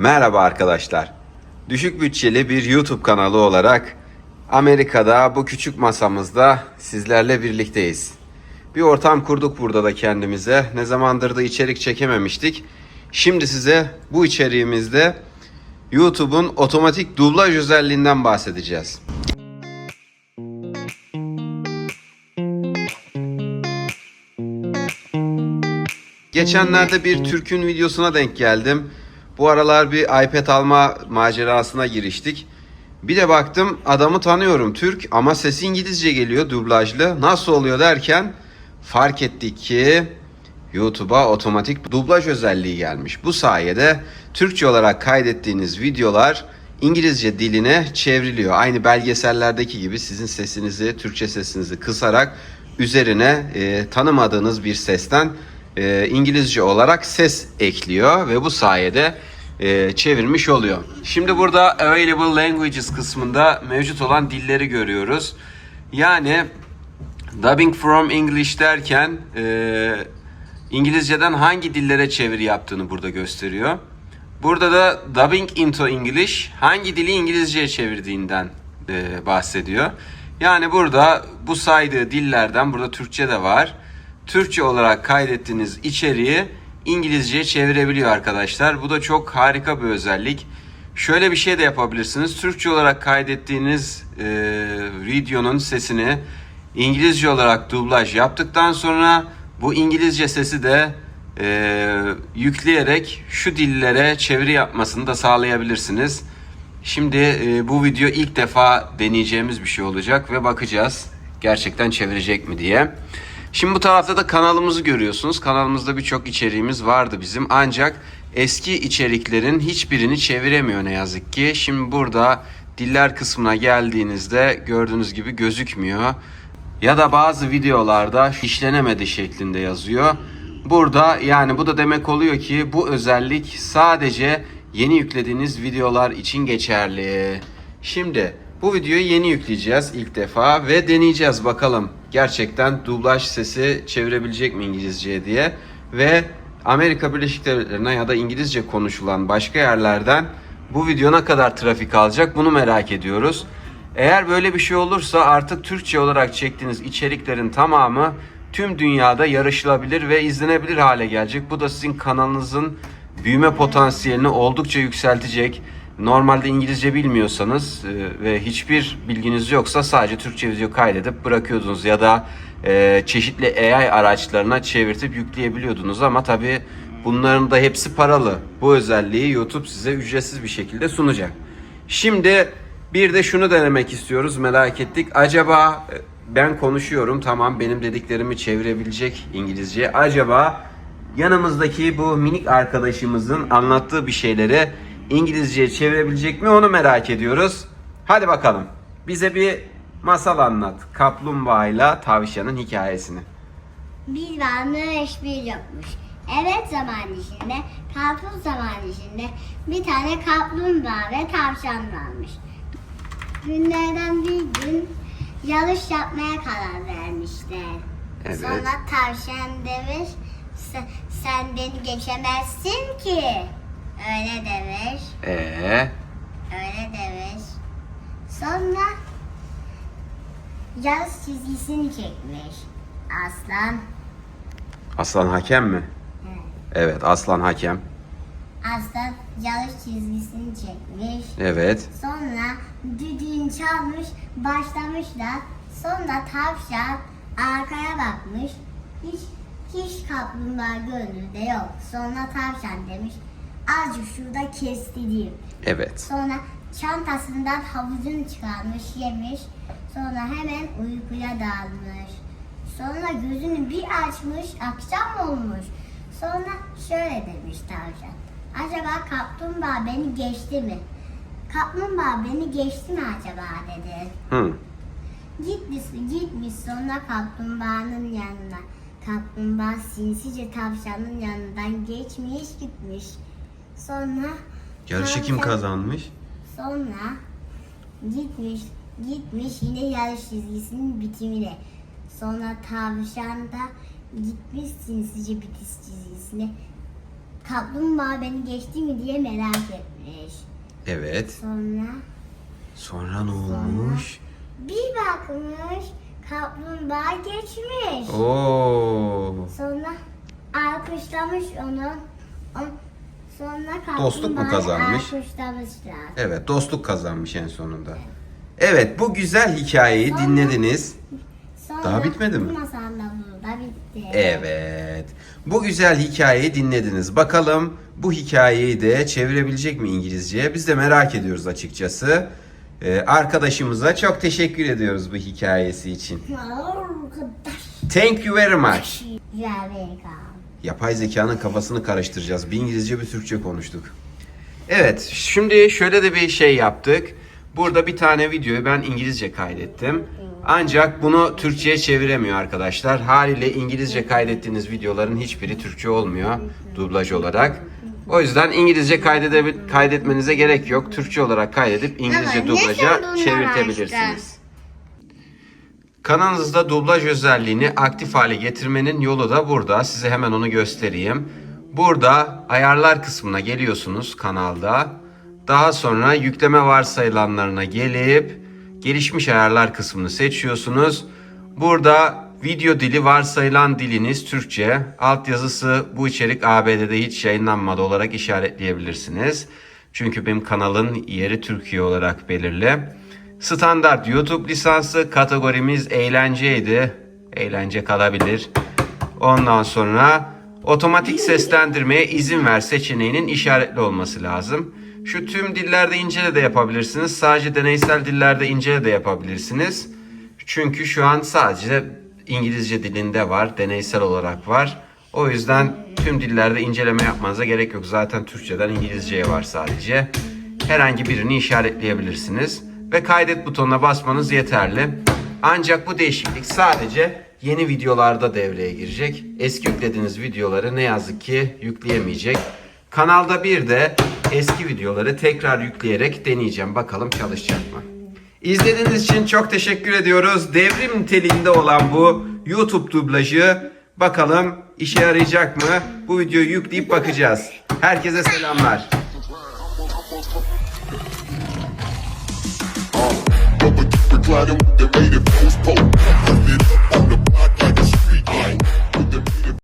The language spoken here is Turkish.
Merhaba arkadaşlar. Düşük bütçeli bir YouTube kanalı olarak Amerika'da bu küçük masamızda sizlerle birlikteyiz. Bir ortam kurduk burada da kendimize. Ne zamandır da içerik çekememiştik. Şimdi size bu içeriğimizde YouTube'un otomatik dublaj özelliğinden bahsedeceğiz. Geçenlerde bir Türk'ün videosuna denk geldim. Bu aralar bir iPad alma macerasına giriştik. Bir de baktım adamı tanıyorum Türk ama sesi İngilizce geliyor dublajlı. Nasıl oluyor derken fark ettik ki YouTube'a otomatik dublaj özelliği gelmiş. Bu sayede Türkçe olarak kaydettiğiniz videolar İngilizce diline çevriliyor. Aynı belgesellerdeki gibi sizin sesinizi, Türkçe sesinizi kısarak üzerine e, tanımadığınız bir sesten e, İngilizce olarak ses ekliyor ve bu sayede e, çevirmiş oluyor. Şimdi burada Available Languages kısmında mevcut olan dilleri görüyoruz. Yani Dubbing from English derken e, İngilizceden hangi dillere çeviri yaptığını burada gösteriyor. Burada da Dubbing into English hangi dili İngilizceye çevirdiğinden e, bahsediyor. Yani burada bu saydığı dillerden burada Türkçe de var. Türkçe olarak kaydettiğiniz içeriği İngilizceye çevirebiliyor arkadaşlar. Bu da çok harika bir özellik. Şöyle bir şey de yapabilirsiniz. Türkçe olarak kaydettiğiniz e, videonun sesini İngilizce olarak dublaj yaptıktan sonra bu İngilizce sesi de e, yükleyerek şu dillere çeviri yapmasını da sağlayabilirsiniz. Şimdi e, bu video ilk defa deneyeceğimiz bir şey olacak ve bakacağız gerçekten çevirecek mi diye. Şimdi bu tarafta da kanalımızı görüyorsunuz. Kanalımızda birçok içeriğimiz vardı bizim ancak eski içeriklerin hiçbirini çeviremiyor ne yazık ki. Şimdi burada diller kısmına geldiğinizde gördüğünüz gibi gözükmüyor. Ya da bazı videolarda işlenemedi şeklinde yazıyor. Burada yani bu da demek oluyor ki bu özellik sadece yeni yüklediğiniz videolar için geçerli. Şimdi bu videoyu yeni yükleyeceğiz ilk defa ve deneyeceğiz bakalım gerçekten dublaj sesi çevirebilecek mi İngilizceye diye ve Amerika Birleşik Devletleri'ne ya da İngilizce konuşulan başka yerlerden bu video ne kadar trafik alacak bunu merak ediyoruz. Eğer böyle bir şey olursa artık Türkçe olarak çektiğiniz içeriklerin tamamı tüm dünyada yarışılabilir ve izlenebilir hale gelecek. Bu da sizin kanalınızın büyüme potansiyelini oldukça yükseltecek. Normalde İngilizce bilmiyorsanız e, ve hiçbir bilginiz yoksa sadece Türkçe video kaydedip bırakıyordunuz ya da e, çeşitli AI araçlarına çevirtip yükleyebiliyordunuz ama tabi bunların da hepsi paralı. Bu özelliği YouTube size ücretsiz bir şekilde sunacak. Şimdi bir de şunu denemek istiyoruz merak ettik. Acaba e, ben konuşuyorum tamam benim dediklerimi çevirebilecek İngilizce. Acaba yanımızdaki bu minik arkadaşımızın anlattığı bir şeyleri İngilizceye çevirebilecek mi onu merak ediyoruz. Hadi bakalım. Bize bir masal anlat. Kaplumbağayla tavşanın hikayesini. Bir varmış bir yokmuş. Evet zaman içinde, karpuz zaman içinde bir tane kaplumbağa ve tavşan varmış. Günlerden bir gün yarış yapmaya karar vermişler. Evet. Sonra tavşan demiş, "Sen- sen beni geçemezsin ki. Öyle demiş, Ee, öyle demiş. Sonra yarış çizgisini çekmiş. Aslan Aslan hakem mi? Evet. Evet, Aslan hakem. Aslan yarış çizgisini çekmiş. Evet. Sonra düdüğünü çalmış, başlamışlar. Sonra tavşan arkaya bakmış. Hiç hiç kaplumbağa gönlünde yok. Sonra tavşan demiş, azıcık şurada kestireyim. Evet. Sonra çantasından havuzunu çıkarmış, yemiş. Sonra hemen uykuya dalmış. Sonra gözünü bir açmış, akşam olmuş. Sonra şöyle demiş tavşan. Acaba kaplumbağa beni geçti mi? Kaplumbağa beni geçti mi acaba dedi. Hı. Gitmiş, gitmiş sonra kaplumbağanın yanına. Kaplumbağa sinsice tavşanın yanından geçmiş gitmiş. Sonra Yarışı kim kazanmış? Sonra gitmiş, gitmiş yine yarış çizgisinin bitimine. Sonra tavşan da gitmiş sinsice bitiş çizgisine. kaplumbağa beni geçti mi diye merak etmiş. Evet. Sonra Sonra ne olmuş? bir bakmış kaplumbağa geçmiş. Oo. Sonra alkışlamış onu. On- Sonra Dostluk mu kazanmış? Evet, dostluk kazanmış en sonunda. Evet, bu güzel hikayeyi dinlediniz. Sonra Daha bitmedi mi? Burada bitti. Evet. Bu güzel hikayeyi dinlediniz. Bakalım bu hikayeyi de çevirebilecek mi İngilizceye? Biz de merak ediyoruz açıkçası. Ee, arkadaşımıza çok teşekkür ediyoruz bu hikayesi için. Arkadaş. Thank you very much. Güzel bir kal. Yapay zekanın kafasını karıştıracağız. Bir İngilizce bir Türkçe konuştuk. Evet, şimdi şöyle de bir şey yaptık. Burada bir tane videoyu ben İngilizce kaydettim. Ancak bunu Türkçe'ye çeviremiyor arkadaşlar. Haliyle İngilizce kaydettiğiniz videoların hiçbiri Türkçe olmuyor dublaj olarak. O yüzden İngilizce kaydetmenize gerek yok. Türkçe olarak kaydedip İngilizce dublaja çevirtebilirsiniz. Kanalınızda dublaj özelliğini aktif hale getirmenin yolu da burada. Size hemen onu göstereyim. Burada ayarlar kısmına geliyorsunuz kanalda. Daha sonra yükleme varsayılanlarına gelip gelişmiş ayarlar kısmını seçiyorsunuz. Burada video dili varsayılan diliniz Türkçe. Altyazısı bu içerik ABD'de hiç yayınlanmadı olarak işaretleyebilirsiniz. Çünkü benim kanalın yeri Türkiye olarak belirli. Standart YouTube lisansı kategorimiz eğlenceydi. Eğlence kalabilir. Ondan sonra otomatik seslendirmeye izin ver seçeneğinin işaretli olması lazım. Şu tüm dillerde incele de yapabilirsiniz. Sadece deneysel dillerde incele de yapabilirsiniz. Çünkü şu an sadece İngilizce dilinde var, deneysel olarak var. O yüzden tüm dillerde inceleme yapmanıza gerek yok. Zaten Türkçeden İngilizceye var sadece. Herhangi birini işaretleyebilirsiniz ve kaydet butonuna basmanız yeterli. Ancak bu değişiklik sadece yeni videolarda devreye girecek. Eski yüklediğiniz videoları ne yazık ki yükleyemeyecek. Kanalda bir de eski videoları tekrar yükleyerek deneyeceğim. Bakalım çalışacak mı? İzlediğiniz için çok teşekkür ediyoruz. Devrim niteliğinde olan bu YouTube dublajı bakalım işe yarayacak mı? Bu videoyu yükleyip bakacağız. Herkese selamlar. riding with the way the fools poke.